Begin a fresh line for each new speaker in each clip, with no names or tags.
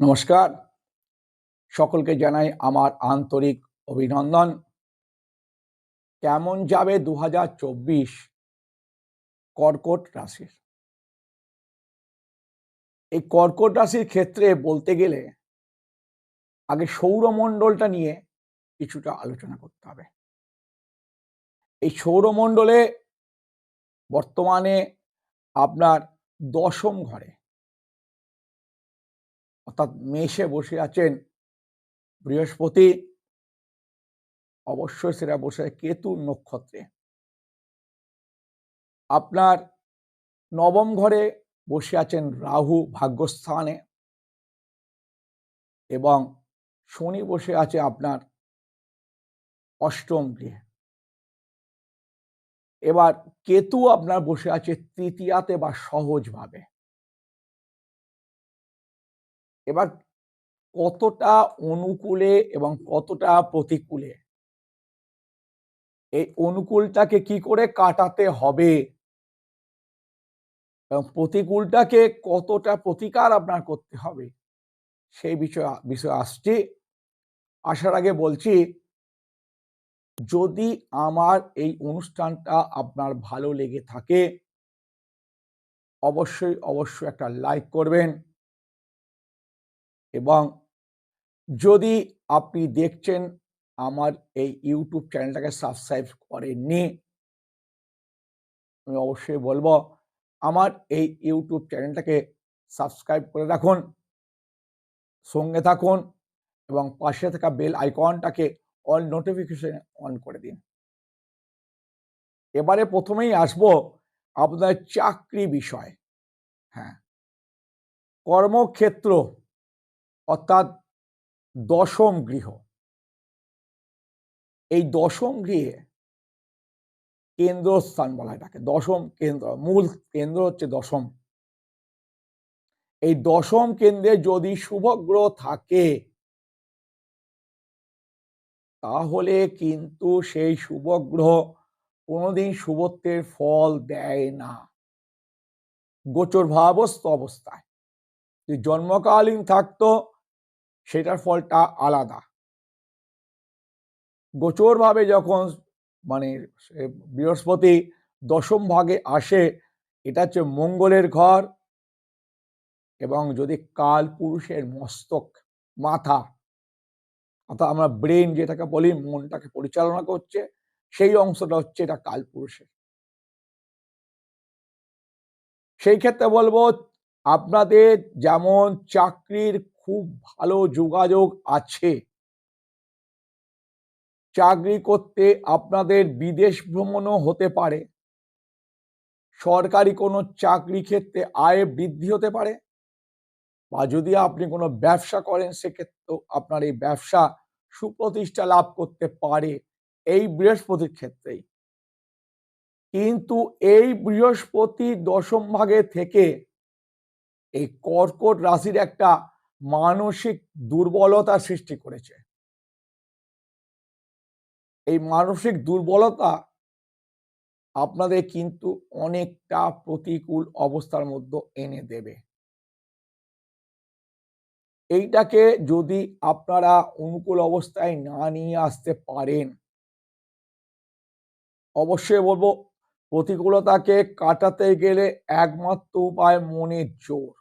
নমস্কার। সকলকে জানাই আমার আন্তরিক অভিনন্দন। কেমন যাবে দু হাজার চব্বিশ কর্কট রাশির? এই কর্কট রাশির ক্ষেত্রে বলতে গেলে আগে সৌরমণ্ডলটা নিয়ে কিছুটা আলোচনা করতে হবে। এই সৌরমণ্ডলে বর্তমানে আপনার দশম ঘরে অর্থাৎ মেষে বসে আছেন বৃহস্পতি, অবশ্যই সেটা বসে কেতু নক্ষত্রে। আপনার নবম ঘরে বসে আছেন রাহু ভাগ্যস্থানে এবং শনি বসে আছে আপনার অষ্টম গৃহে। এবার কেতু আপনার বসে আছে তৃতীয়াতে বা সহজভাবে। এবার কতটা অনুকূলে এবং কতটা প্রতিকূলে? এই অনুকূলটাকে কি করে কাটাতে হবে? এবং প্রতিকূলটাকে কতটা প্রতিকার আপনার করতে হবে? সেই বিষয় বিষয় আসছি। আসার আগে বলছি, যদি আমার এই অনুষ্ঠানটা আপনার ভালো লেগে থাকে, অবশ্যই অবশ্যই একটা লাইক করবেন। এবং যদি আপনি দেখছেন আমার এই ইউটিউব চ্যানেলটাকে সাবস্ক্রাইব করেননি, আমি অবশ্যই বলব, আমার এই ইউটিউব চ্যানেলটাকে সাবস্ক্রাইব করে রাখুন, সঙ্গে থাকুন এবং পাশে থাকা বেল আইকনটাকে অল নোটিফিকেশন অন করে দিন। এবারে প্রথমেই আসব আপনার চাকরি বিষয়। হ্যাঁ কর্মক্ষেত্র অর্থাৎ দশম গৃহ। এই দশম গৃহে কেন্দ্রস্থান বলা এটাকে দশম কেন্দ্র, মূল কেন্দ্র হচ্ছে দশম। এই দশম কেন্দ্রে যদি শুভগ্রহ থাকে, তাহলে কিন্তু সেই শুভগ্রহ কোনোদিন শুভত্বের ফল দেয় না। গোচর ভাবস্থ অবস্থায়। যে জন্মকালীন থাকতো সেটার ফলটা আলাদা। গোচরভাবে যখন মানে বৃহস্পতি দশম ভাগে আসে, এটা হচ্ছে মঙ্গলের ঘর এবং যদি কাল পুরুষের মস্তক মাথা, অর্থাৎ আমরা ব্রেন যেটাকে বলি, মনটাকে পরিচালনা করছে, সেই অংশটা হচ্ছে এটা কাল পুরুষের। সেই ক্ষেত্রে বলব, আপনাদের যেমন চাকরির খুব ভালো যোগাযোগ আছে। চাকরি করতে আপনাদের বিদেশ ভ্রমণও হতে পারে। সরকারি কোনো চাকরি ক্ষেত্রে আয় বৃদ্ধি হতে পারে। বা যদি আপনি কোনো ব্যবসা করেন, সেক্ষেত্রেও আপনার এই ব্যবসা সুপ্রতিষ্ঠা লাভ করতে পারে এই বৃহস্পতির ক্ষেত্রেই। কিন্তু এই বৃহস্পতি দশম ভাগে থেকে এই কর্কট রাশির একটা মানসিক দুর্বলতা সৃষ্টি করেছে। এই মানসিক দুর্বলতা আপনাদের কিন্তু অনেকটা প্রতিকূল অবস্থার মধ্যে এনে দেবে। এইটাকে যদি আপনারা অনুকূল অবস্থায় না নিয়ে আসতে পারেন, অবশ্যই বলব প্রতিকূলতাকে কাটাতে গেলে একমাত্র উপায় মনের জোর।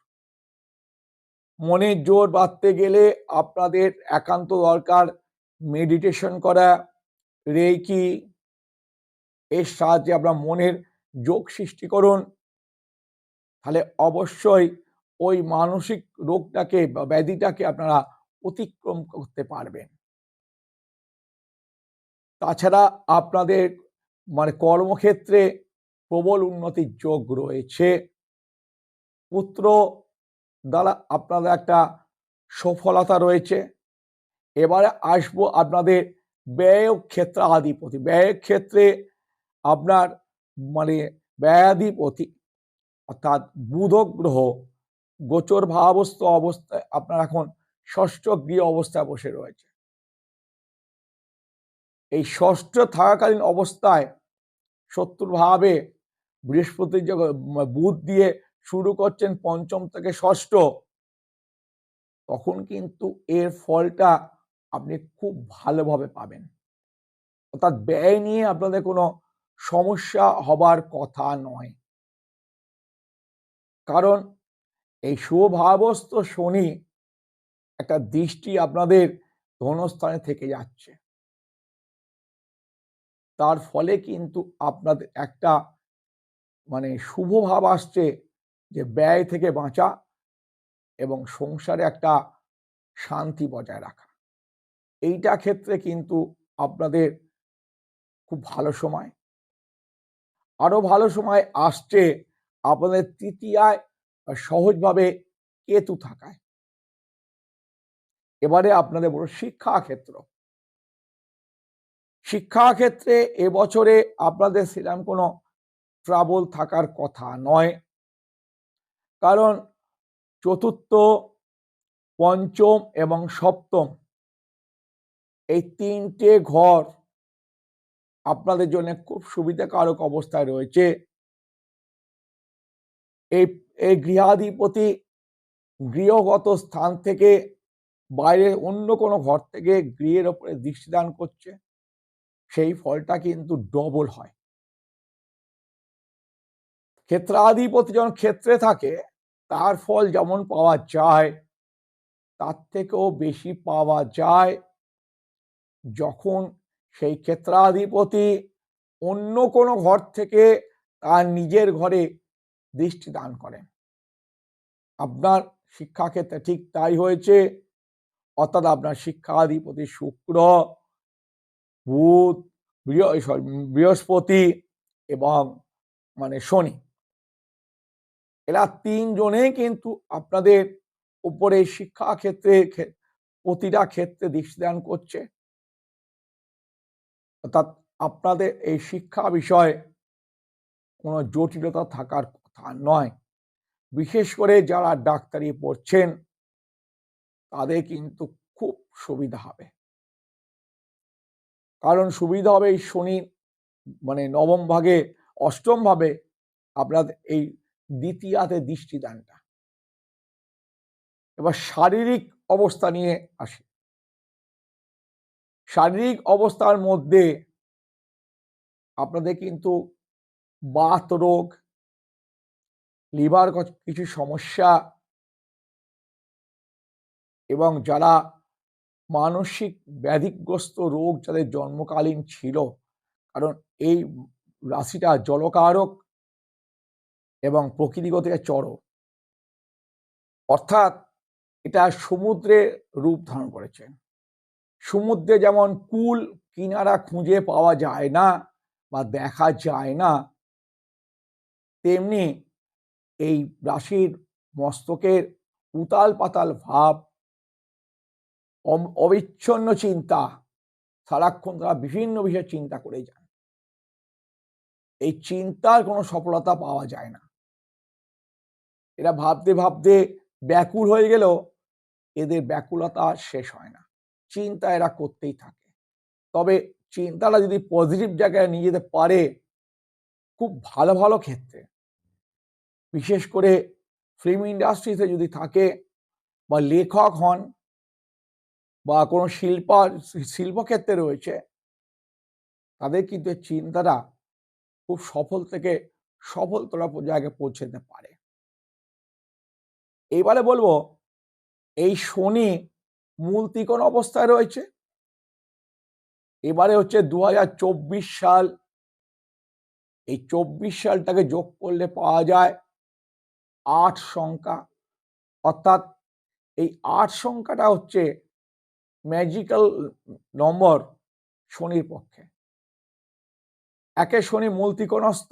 মনের জোর বাড়তে গেলে আপনাদের একান্ত দরকার মেডিটেশন করা রেকি এর সাহায্যে আপনার মনের যোগ সৃষ্টি করুন। তাহলে অবশ্যই ওই মানসিক রোগটাকে বা ব্যাধিটাকে আপনারা অতিক্রম করতে পারবেন। তাছাড়া আপনাদের মানে কর্মক্ষেত্রে প্রবল উন্নতির যোগ রয়েছে। পুত্র দ্বারা আপনাদের একটা সফলতা রয়েছে। এবারে আসব আপনাদের ব্যয় ক্ষেত্র আধিপতি ব্যয়ের ক্ষেত্রে আপনার মানে ব্যয়াধিপতি অর্থাৎ বুধ গ্রহ গোচর ভাবস্থ অবস্থায় আপনার এখন ষষ্ঠ গৃহ অবস্থায় বসে রয়েছে। এই ষষ্ঠ থাকাকালীন অবস্থায় শত্রুভাবে বৃহস্পতির যখন বুধ দিয়ে শুরু করছেন পঞ্চম থেকে ষষ্ঠ, তখন কিন্তু এর ফলটা আপনি খুব ভালোভাবে পাবেন। অর্থাৎ ব্যয় নিয়ে আপনাদের কোনো সমস্যা হবার কথা নয়। কারণ এই শুভভাবস্থ শনি একটা দৃষ্টি আপনাদের ধনস্থানে থেকে যাচ্ছে। তার ফলে কিন্তু আপনাদের একটা মানে শুভ ভাব আসছে যে ব্যয় থেকে বাঁচা এবং সংসারে একটা শান্তি বজায় রাখা। এইটা ক্ষেত্রে কিন্তু আপনাদের খুব ভালো সময়। আরও ভালো সময় আসছে আপনাদের তৃতীয়ায় সহজভাবে কেতু থাকায়। এবারে আপনাদের বড় শিক্ষা ক্ষেত্র শিক্ষা ক্ষেত্রে এবছরে আপনাদের সেরকম কোনো ট্রাবল থাকার কথা নয়। কারণ চতুর্থ, পঞ্চম এবং সপ্তম এই তিনটে ঘর আপনাদের জন্য খুব সুবিধাকারক অবস্থায় রয়েছে। এই এই গৃহাধিপতি গৃহগত স্থান থেকে বাইরে অন্য কোনো ঘর থেকে গৃহের ওপরে দৃষ্টিদান করছে, সেই ফলটা কিন্তু ডবল হয়। ক্ষেত্রাধিপতি যখন ক্ষেত্রে থাকে তার ফল যেমন পাওয়া যায়, তার থেকেও বেশি পাওয়া যায়। যখন সেই ক্ষেত্রাধিপতি অন্য কোনো ঘর থেকে তার নিজের ঘরে দৃষ্টি দান করেন। আপনার শিক্ষাক্ষেত্রে ঠিক তাই হয়েছে। অর্থাৎ আপনার শিক্ষাধিপতি শুক্র, বুধ বৃহস্পতি এবং মানে শনি। এরা তিনজনেই কিন্তু আপনাদের উপরে শিক্ষা ক্ষেত্রে প্রতিটা ক্ষেত্রে দৃষ্টিদান করছে। অর্থাৎ আপনাদের এই শিক্ষা বিষয়ে কোনো জটিলতা থাকার কথা নয়। বিশেষ করে যারা ডাক্তারি পড়ছেন, তাদের কিন্তু খুব সুবিধা হবে। কারণ সুবিধা হবে এই শনি মানে নবম ভাগে অষ্টম ভাবে আপনাদের এই দ্বিতীয়াতে দৃষ্টিদানটা। এবার শারীরিক অবস্থা নিয়ে আসি। শারীরিক অবস্থার মধ্যে আপনাদের কিন্তু বাত রোগ, লিভার কিছু সমস্যা এবং যারা মানসিক ব্যাধিগ্রস্ত রোগ যাদের জন্মকালীন ছিল, কারণ এই রাশিটা জলকারক এবং প্রকৃতিগত চর অর্থাৎ এটা সমুদ্রে রূপ ধারণ করেছে। সমুদ্রে যেমন কুল কিনারা খুঁজে পাওয়া যায় না বা দেখা যায় না, তেমনি এই রাশির মস্তকের উতাল পাতাল ভাব অবিচ্ছন্ন চিন্তা সারাক্ষণ তারা বিভিন্ন বিষয়ে চিন্তা করে যান। এই চিন্তার কোনো সফলতা পাওয়া যায় না। এরা ভাবতে ভাবতে ব্যাকুল হয়ে গেলেও এদের ব্যাকুলতা শেষ হয় না। চিন্তা এরা করতেই থাকে। তবে চিন্তাটা যদি পজিটিভ জায়গায় নিয়ে যেতে পারে, খুব ভালো ভালো ক্ষেত্রে। বিশেষ করে ফিল্ম ইন্ডাস্ট্রিতে যদি থাকে বা লেখক হন বা কোনো শিল্প, শিল্পক্ষেত্রে রয়েছে, তাদের কিন্তু চিন্তাটা খুব সফল থেকে সফলতরা জায়গায় পৌঁছতে পারে। এইবারে বলব, এই শনি মূল ত্রিকোণ অবস্থায় রয়েছে। এবারে হচ্ছে দু হাজার চব্বিশ সাল। এই চব্বিশ সালটাকে যোগ করলে পাওয়া যায় আট সংখ্যা। অর্থাৎ এই আট সংখ্যাটা হচ্ছে ম্যাজিক্যাল নম্বর শনির পক্ষে। একে শনি মূল মূলতিকোণস্থ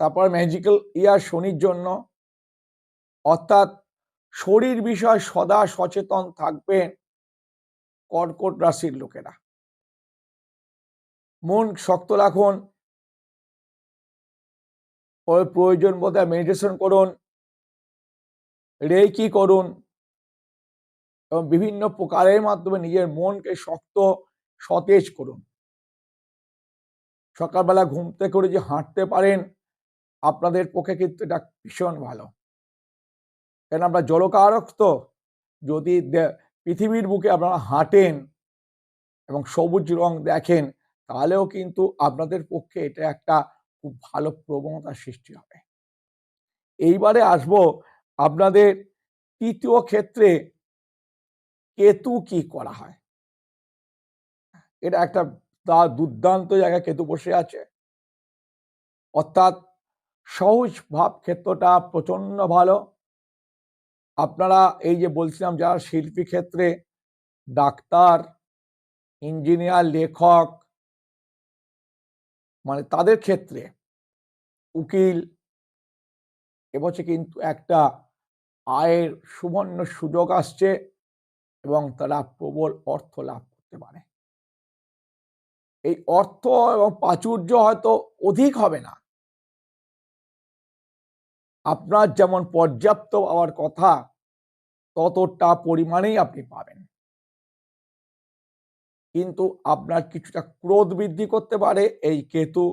তারপর ম্যাজিক্যাল ইয়ার শনির জন্য। অর্থাৎ শরীর বিষয় সদা সচেতন থাকবেন কর্কট রাশির লোকেরা। মন শক্ত রাখুন। প্রয়োজন বোধ মেডিটেশন করুন। রেকি করুন। এবং বিভিন্ন প্রকারের মাধ্যমে নিজের মনকে শক্ত, সতেজ করুন। সকালবেলা ঘুমতে করে যে হাঁটতে পারেন, আপনাদের পক্ষে কিন্তু এটা ভীষণ ভালো। কেন আমরা জলকারক তো? যদি পৃথিবীর বুকে আপনারা হাঁটেন এবং সবুজ রং দেখেন, তাহলেও কিন্তু আপনাদের পক্ষে এটা একটা খুব ভালো প্রবণতার সৃষ্টি হবে। এইবারে আসব আপনাদের তৃতীয় ক্ষেত্রে কেতু কি করা হয়? এটা একটা তা দুর্দান্ত জায়গায় কেতু বসে আছে। অর্থাৎ সহজ ভাব ক্ষেত্রটা প্রচণ্ড ভালো। আপনারা এই যে বলছিলাম, যারা শিল্পী ক্ষেত্রে ডাক্তার, ইঞ্জিনিয়ার, লেখক মানে তাদের ক্ষেত্রে উকিল এবছর কিন্তু একটা আয়ের সুবর্ণ সুযোগ আসছে এবং তারা প্রবল অর্থ লাভ করতে পারে। এই অর্থ এবং প্রাচুর্য হয়তো অধিক হবে না। আপনার যেমন পর্যাপ্ত পাওয়ার কথা, ততটা পরিমাণেই আপনি পাবেন। কিন্তু আপনার কিছুটা ক্রোধ বৃদ্ধি করতে পারে, এই কেতু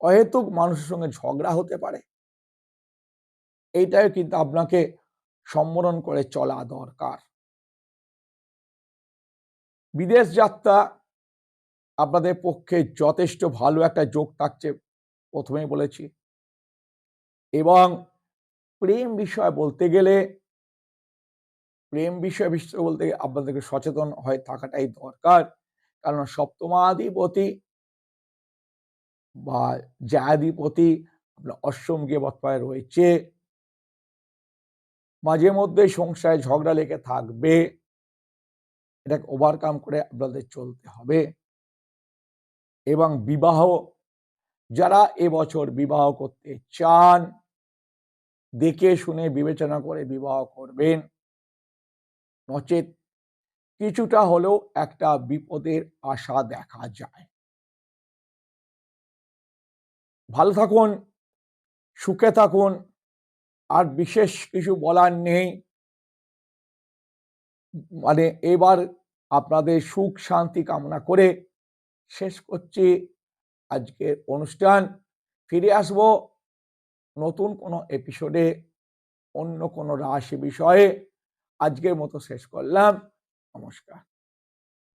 অহেতুক মানুষের সঙ্গে ঝগড়া হতে পারে। এইটাই কিন্তু আপনাকে সম্বরণ করে চলা দরকার। বিদেশ যাত্রা আপনাদের পক্ষে যথেষ্ট ভালো একটা যোগ থাকছে, প্রথমেই বলেছি। এবং প্রেম বিষয় বলতে গেলে, প্রেম বিষয় বিষয় বলতে আপনাদেরকে সচেতন হয়ে থাকাটাই দরকার। কারণ সপ্তমাধিপতি বা জায়াধিপতি আপনার অষ্টম গিয়ে বর্তমানে রয়েছে। মাঝে মধ্যে সংসারে ঝগড়া লেগে থাকবে। এটাকে ওভারকাম করে আপনাদের চলতে হবে। এবং বিবাহ, যারা এবছর বিবাহ করতে চান দেখে শুনে বিবেচনা করে বিবাহ করবেন। নচেত কিছুটা হলেও একটা বিপদের আশা দেখা যায়। ভালো থাকুন, সুখে থাকুন, আর বিশেষ কিছু বলার নেই। মানে এবার আপনাদের সুখ, শান্তি কামনা করে শেষ করছি আজকের অনুষ্ঠান। ফিরে আসব নতুন কোনো এপিসোডে অন্য কোনো রাশি বিষয়ে আজকের মতো শেষ করলাম। নমস্কার।